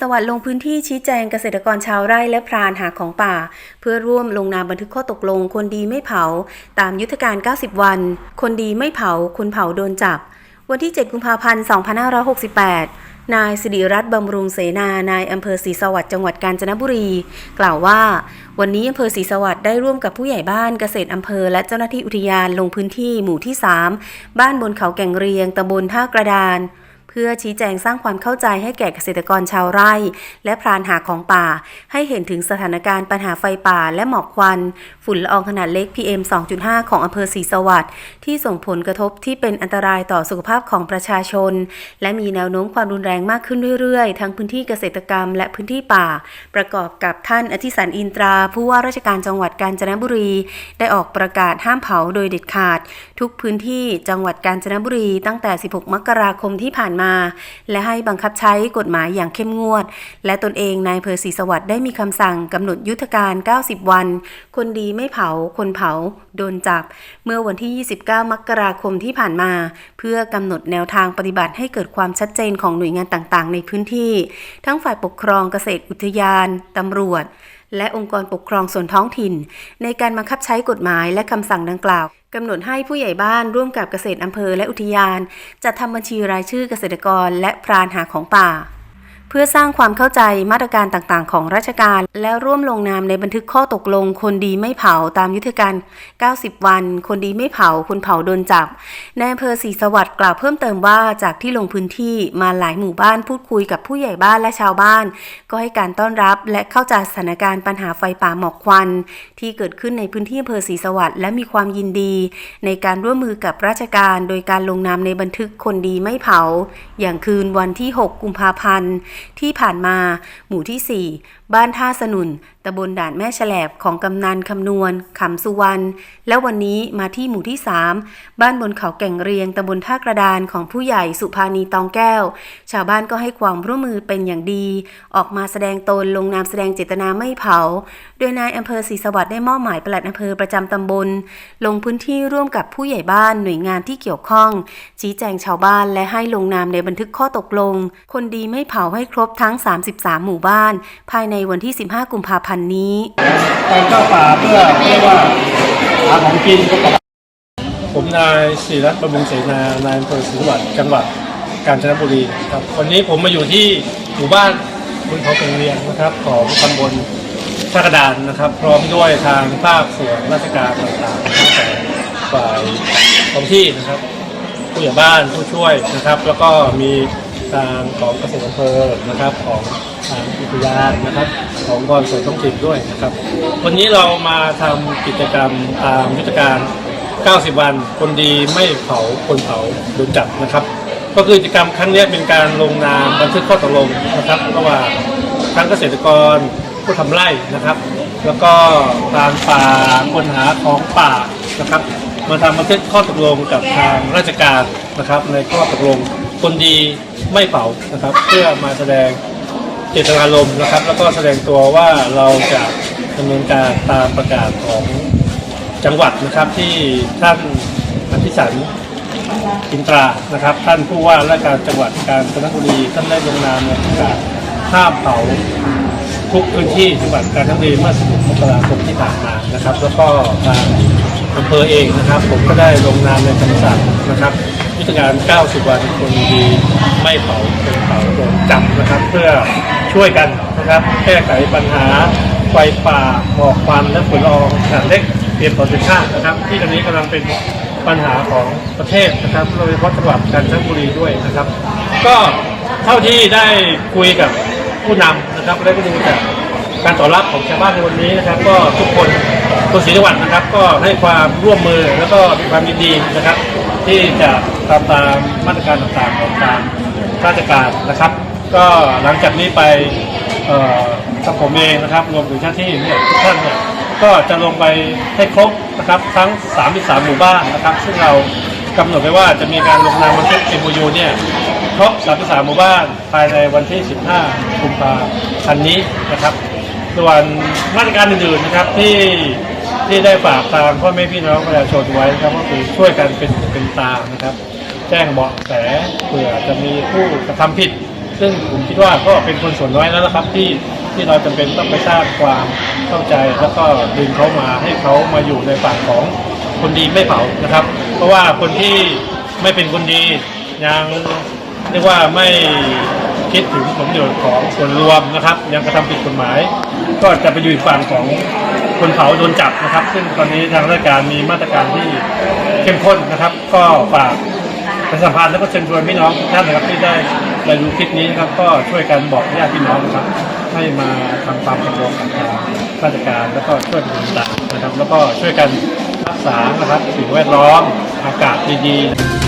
สวัสดิ์ลงพื้นที่ชี้แจงเกษตรกรชาวไร่และพรานหาของป่า เพื่อร่วมลงนามบันทึกข้อตกลง คนดีไม่เผา ตามยุทธการ 90 วัน คนดีไม่เผา คนเผาโดนจับ วันที่ 7 กุมภาพันธ์ 2568 นายสิริรัตน์บำรุงเสนานายอำเภอศรีสวัสดิ์จังหวัดกาญจนบุรี กล่าวว่า วันนี้อำเภอศรีสวัสดิ์ได้ร่วมกับผู้ใหญ่บ้านเกษตรอำเภอ และเจ้าหน้าที่อุทยานลงพื้นที่หมู่ที่ 3 บ้านบนเขาแก่งเรียงตำบลท่ากระดาน พื่อชี้แจงสร้างความเข้าใจให้แก่เกษตรกรชาวไร่ และพรานหาของป่า ให้เห็นถึงสถานการณ์ปัญหาไฟป่าและหมอกควัน ฝุ่นละอองขนาดเล็ก PM 2.5 ของอำเภอศรีสวัสดิ์ที่ส่งผลกระทบที่เป็นอันตรายต่อสุขภาพของประชาชน และมีแนวโน้มความรุนแรงมากขึ้นเรื่อยๆ ทั้งพื้นที่เกษตรกรรมและพื้นที่ป่า ประกอบกับท่านอธิสันอินตรา ผู้ว่าราชการจังหวัดกาญจนบุรี ได้ออกประกาศห้ามเผาโดยเด็ดขาด ทุกพื้นที่จังหวัดกาญจนบุรี ตั้งแต่ 16 มกราคมที่ผ่านมาและให้บังคับใช้กฎหมายอย่างเข้มงวด และตนเองนายอำเภอศรีสวัสดิ์ได้มีคำสั่งกำหนดยุทธการ 90 วัน คนดีไม่เผา คนเผา โดนจับ เมื่อวันที่ 29 มกราคมที่ผ่านมา เพื่อกำหนดแนวทางปฏิบัติให้เกิดความชัดเจนของหน่วยงานต่างๆ ในพื้นที่ ทั้งฝ่ายปกครองเกษตรอุทยานตำรวจ และองค์กรปกครองส่วนท้องถิ่น ในการบังคับใช้กฎหมายและคำสั่งดังกล่าวกำหนดให้ผู้ใหญ่บ้านร่วมกับเกษตรอำเภอและอุทยานจัดทำบัญชีรายชื่อเกษตรกรและพรานหาของป่า เพื่อสร้างความเข้าใจมาตรการต่างๆ ของราชการ และร่วมลงนามในบันทึกข้อตกลง คนดีไม่เผาตามยุทธการ 90 วัน คนดีไม่เผา คนเผาโดนจับในอำเภอศรีสวัสดิ์กล่าวเพิ่มเติมว่าจากที่ลงพื้นที่มาหลายหมู่บ้านพูดคุยกับผู้ใหญ่บ้านและชาวบ้าน ก็ให้การต้อนรับและเข้าใจสถานการณ์ปัญหาไฟป่าหมอกควัน ที่เกิดขึ้นในพื้นที่อำเภอศรีสวัสดิ์และมีความยินดี ในการร่วมมือกับราชการ โดยการลงนามในบันทึกคนดีไม่เผา อย่างคืนวันที่ 6 กุมภาพันธ์ที่ผ่านมา หมู่ที่ 4 บ้านท่าสนุนตำบลด่านแม่แฉลบของกำนันคำนวณขำสุวรรณ และวันนี้มาที่หมู่ที่ 3 บ้านบนเขาแก่งเรียงตำบลท่ากระดานของผู้ใหญ่สุภานีตองแก้ว ชาวบ้านก็ให้ความร่วมมือเป็นอย่างดี ออกมาแสดงตนลงนามแสดงเจตนาไม่เผา โดยนายอำเภอศรีสวัสดิ์ได้มอบหมายปลัดอำเภอประจำตำบล ลงพื้นที่ร่วมกับผู้ใหญ่บ้านหน่วยงานที่เกี่ยวข้อง ชี้แจงชาวบ้านและให้ลงนามในบันทึกข้อตกลง คนดีไม่เผาให้ครบทั้ง 33 หมู่บ้าน ภายในวันที่ 15 กุมภาพันธ์นี้การเข้าป่าเพื่อเรียกว่าหาของกินผมนายศิรัตน์บำรุงเสนานายอำเภอศรีสวัสดิ์จังหวัดกาญจนบุรีครับวันนี้ผมมาอยู่ที่หมู่บ้านบนเขาเกงเรียงนะครับ ของตำบลท่ากระดานนะครับ พร้อมด้วยทางภาคส่วนราชการต่างๆตั้งแต่ฝ่ายท้องที่นะครับ ผู้ใหญ่บ้านผู้ช่วยนะครับ แล้วก็มี ทางของเกษตรอำเภอนะครับของทางอุทยานนะครับ ของกรส่วนท้องถิ่นด้วยนะครับ วันนี้เรามาทำกิจกรรมตามยุทธการ 90 วัน คนดีไม่เผาคนเผาโดนจับนะครับ ก็คือกิจกรรมครั้งนี้เป็นการลงนามบันทึกข้อตกลงนะครับระหว่างทั้งเกษตรกรผู้ทำไร่นะครับ แล้วก็ทางป่าคนหาของป่านะครับ มาทำบันทึกข้อตกลงกับทางราชการนะครับ ในข้อตกลงคนดี ไม่เผานะครับ เพื่อมาแสดงเจตนารมณ์นะครับ แล้วก็แสดงตัวว่าเราจะดำเนินการตามประกาศของจังหวัดนะครับที่ท่านอภิสันอินตรานะครับ ท่านผู้ว่าราชการจังหวัดกาญจนบุรีท่านได้ลงนามในประกาศห้ามเผาทุกพื้นที่จังหวัดกาญจนบุรีเมื่อ16มกราคมที่ผ่านมานะครับ แล้วก็ทางอำเภอเองนะครับ ผมก็ได้ลงนามในคำสั่งนะครับ ยุทธการ 90 วันคนดีไม่เผาเป็นเผาโดนจับนะครับ เพื่อช่วยกันนะครับแก้ไขปัญหาไฟป่าหมอกควันและฝุ่นละอองขนาดเล็กเพียงต่อสิชาตินะครับ ที่ตอนนี้กำลังเป็นปัญหาของประเทศนะครับโดยเฉพาะจังหวัดกาญจนบุรีด้วยนะครับ ก็เท่าที่ได้คุยกับผู้นำนะครับและก็ดูจากการตอบรับของชาวบ้านในวันนี้นะครับ ก็ทุกคนคนศรีจังหวัดนะครับ ก็ให้ความร่วมมือแล้วก็มีความยินดีนะครับ ที่จะทำตามมาตรการต่างๆของทางราชการนะครับ ก็หลังจากนี้ไปกับผมเองนะครับรวมถึงเจ้าหน้าที่เนี่ยทุกท่านเนี่ยก็จะลงไปให้ครบนะครับทั้ง 33 หมู่บ้านนะครับ ซึ่งเรากำหนดไว้ว่าจะมีการลงนามบันทึก MOU เนี่ยครบ 33 หมู่บ้านภายในวันที่ 15 กุมภาพันธ์นี้นะครับ ส่วนมาตรการอื่นๆนะครับที่ ที่ได้ฝากทางพ่อแม่พี่น้องประชาชนไว้นะครับก็คือช่วยกันเป็นหูเป็นตานะครับ แจ้งเบาะแสเผื่อจะมีผู้กระทำผิด ซึ่งผมคิดว่าก็เป็นคนส่วนน้อยแล้วนะครับ ที่ที่เราจำเป็นต้องไปสร้างความเข้าใจแล้วก็ดึงเขามาให้เขามาอยู่ในฝั่งของคนดีไม่เผานะครับ เพราะว่าคนที่ไม่เป็นคนดียังเรียกว่าไม่คิดถึงผลประโยชน์ของส่วนรวมนะครับ ยังกระทำผิดกฎหมาย ก็จะไปอยู่ฝั่งของ คนเผาโดนจับนะครับ ซึ่งตอนนี้ทางราชการมีมาตรการที่เข้มข้นนะครับ ก็ฝากประชาสัมพันธ์แล้วก็เชิญชวนพี่น้องทุกท่านนะครับที่ได้ได้ดูคลิปนี้นะครับ ก็ช่วยกันบอกญาติพี่น้องนะครับ ให้มาทำความเคารพกับทางราชการแล้วก็ช่วยเป็นหูตานะครับ แล้วก็ช่วยกันรักษานะครับสิ่งแวดล้อมอากาศดีๆ